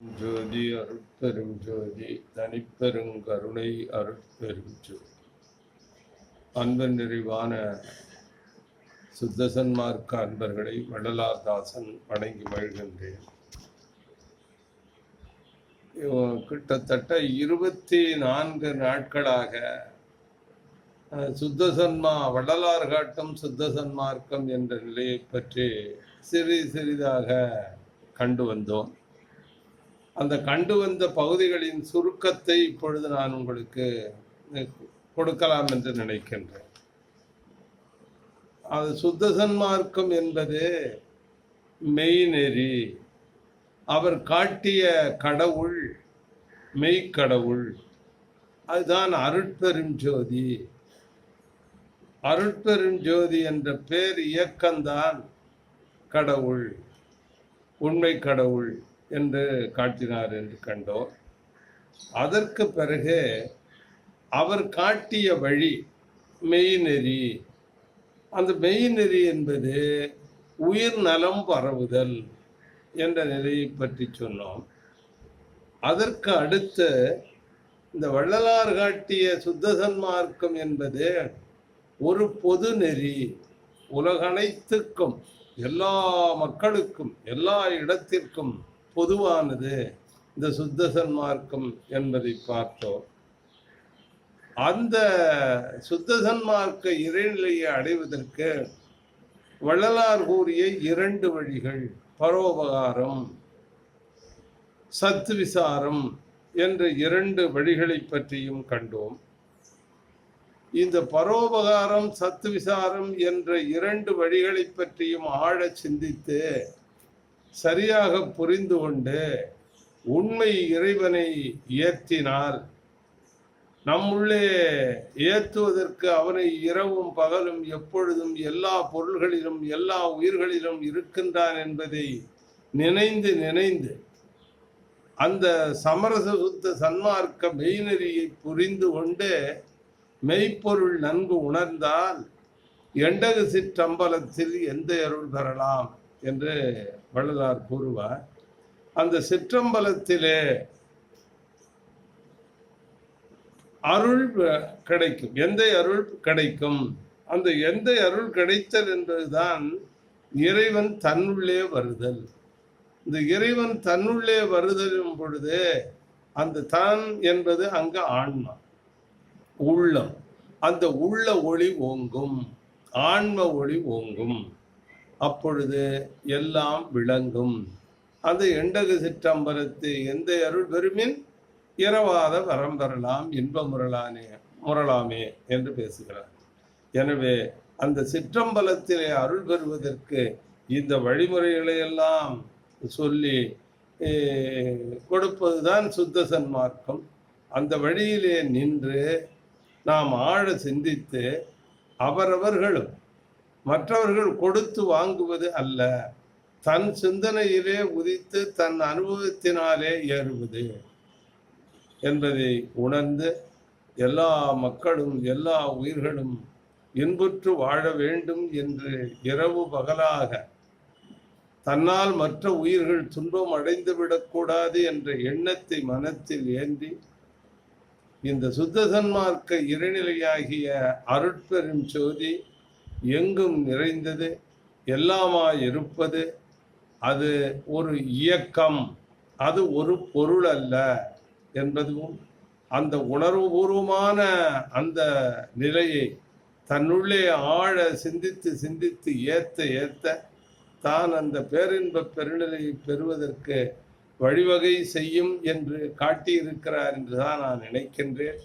ஜோதி அருட்பெரும் ஜோதி தனிப்பெருங்கருணை அருட்பெரும் ஜோதி. அன்பன் நிறைவான சுத்தசன்மார்க்க அன்பர்களை வள்ளலார்தாசன் வணங்கி மகிழ்கின்றேன். கிட்டத்தட்ட இருபத்தி நான்கு நாட்களாக அஹ், சுத்தசன்மா வள்ளலார் காட்டும் சுத்தசன்மார்க்கம் என்ற நிலையை பற்றி சிறிது சிறிதாக கண்டு வந்தோம். அந்த கண்டு வந்த பகுதிகளின் சுருக்கத்தை இப்பொழுது நான் உங்களுக்கு கொடுக்கலாம் என்று நினைக்கின்றேன். அது சுத்த சன்மார்க்கம் என்பது மெய்நெறி அவர் காட்டிய கடவுள் மெய்க்கடவுள் அதுதான் அருட்பெரும் ஜோதி. அருட்பெரும் ஜோதி என்ற பேர் இயக்கம்தான் கடவுள் உண்மை கடவுள். என்று காட்டினார் என்று கண்டோம். அதற்கு பிறகு அவர் காட்டிய வழி மெய்நெறி அந்த மெய்நெறி என்பது உயிர் நலம் பரவுதல் என்ற நிலையை பற்றி சொன்னோம். அதற்கு அடுத்து இந்த வள்ளலார் காட்டிய சுத்த சன்மார்க்கம் என்பது ஒரு பொது நெறி. உலகனைத்துக்கும் எல்லா மக்களுக்கும் எல்லா இடத்திற்கும் பொதுவானது இந்த சுத்த சன்மார்க்கம் என்பதை பார்த்தோம். அந்த சுத்த சன்மார்க்க இறைநிலையை அடைவதற்கு வள்ளலார் கூறிய இரண்டு வழிகள். பரோபகாரம் சத்து விசாரம் என்ற இரண்டு வழிகளை பற்றியும் கண்டோம். இந்த பரோபகாரம் சத்து விசாரம் என்ற இரண்டு வழிகளை பற்றியும் ஆழ சிந்தித்து சரியாக புரிந்து கொண்டு உண்மை இறைவனை ஏற்றினால் நம்முள்ளே ஏற்றுவதற்கு அவனை இரவும் பகலும் எப்பொழுதும் எல்லா பொருள்களிலும் எல்லா உயிர்களிலும் இருக்கின்றான் என்பதை நினைந்து நினைந்து அந்த சமரச சுத்த சன்மார்க்க மெய்நெறியை புரிந்து கொண்டு மெய்ப்பொருள் நன்கு உணர்ந்தால் எண்டகு சிற்றம்பலத்தில் எந்த அருள் பெறலாம்? என்று வள்ளலார் கூறுவார். அந்த சிற்றம்பலத்திலே அருள் கிடைக்கும். எந்த அருள் கிடைக்கும்? அந்த எந்த அருள் கிடைத்தல் என்பதுதான் இறைவன் தன்னுள்ளே வருதல். இந்த இறைவன் தன்னுள்ளே வருதலும் பொழுது அந்த தான் என்பது அங்க ஆன்மா உள்ளம். அந்த உள்ள ஒளி ஓங்கும். ஆன்ம ஒளி ஓங்கும். அப்பொழுது எல்லாம் விளங்கும். அந்த எண்டகு சிற்றம்பரத்து எந்த அருள் பெருமின்? இரவாத வரம்பெறலாம் இன்ப என்று பேசுகிறார். எனவே அந்த சிற்றம்பலத்திலே அருள் பெறுவதற்கு இந்த வழிமுறைகளை எல்லாம் சொல்லி கொடுப்பதுதான் சுத்த சன்மார்க்கம். அந்த வழியிலே நின்று நாம் ஆழ சிந்தித்து அவரவர்களும் மற்றவர்கள் கொடுத்து வாங்குவது அல்ல. தன் சிந்தனையிலே உதித்து தன் அனுபவத்தினாலே ஏறுவது என்பதை உணர்ந்து எல்லா மக்களும் எல்லா உயிர்களும் இன்புற்று வாழ வேண்டும் என்று இரவு பகலாக தன்னால் மற்ற உயிர்கள் துன்பம் அடைந்து விடக்கூடாது என்ற எண்ணத்தை மனத்தில் ஏந்தி இந்த சுத்த சன்மார்க்க இருநிலையாகிய அருட்பெரும் சோதி எங்கும் நிறைந்தது எல்லாமாய் இருப்பது அது ஒரு இயக்கம் அது ஒரு பொருள் அல்ல என்பதும் அந்த உணர்வுபூர்வமான அந்த நிலையை தன்னுள்ளே ஆழ சிந்தித்து சிந்தித்து ஏத்த ஏத்த தான் அந்த பேரின்ப பெருநிலையை பெறுவதற்கு வழிவகை செய்யும் என்று காட்டியிருக்கிறார் என்றுதான் நான் நினைக்கின்றேன்.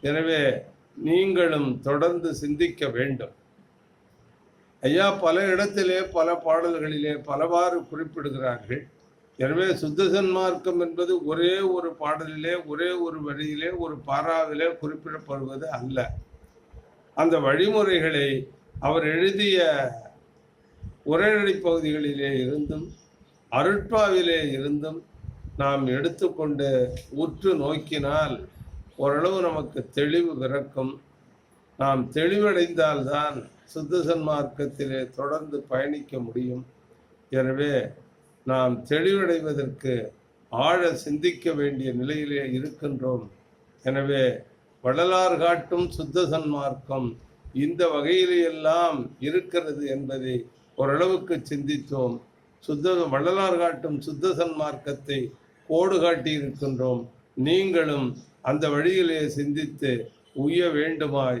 எனவே நீங்களும் தொடர்ந்து சிந்திக்க வேண்டும். ஐயா பல இடத்திலே பல பாடல்களிலே பலவாறு குறிப்பிடுகிறார்கள். எனவே சுத்த சன்மார்க்கம் என்பது ஒரே ஒரு பாடலிலே ஒரே ஒரு வழியிலே ஒரு பாராவிலே குறிப்பிடப்படுவது அல்ல. அந்த வழிமுறைகளை அவர் எழுதிய உரைநடை பகுதிகளிலே இருந்தும் அருட்பாவிலே இருந்தும் நாம் எடுத்துக்கொண்டு உற்று நோக்கினால் ஓரளவு நமக்கு தெளிவு பிறக்கும். நாம் தெளிவடைந்தால்தான் சுத்த சன்மார்க்கத்திலே தொடர்ந்து பயணிக்க முடியும். எனவே நாம் தெளிவடைவதற்கு ஆழ சிந்திக்க வேண்டிய நிலையிலே இருக்கின்றோம். எனவே வள்ளலார் காட்டும் சுத்த சன்மார்க்கம் இந்த வகையிலெல்லாம் இருக்கிறது என்பதை ஓரளவுக்கு சிந்தித்தோம். சுத்த வள்ளலார் காட்டும் சுத்த சன்மார்க்கத்தை கோடு காட்டி இருக்கின்றோம் நீங்களும் அந்த வழியிலே சிந்தித்து உய்ய வேண்டுமாய்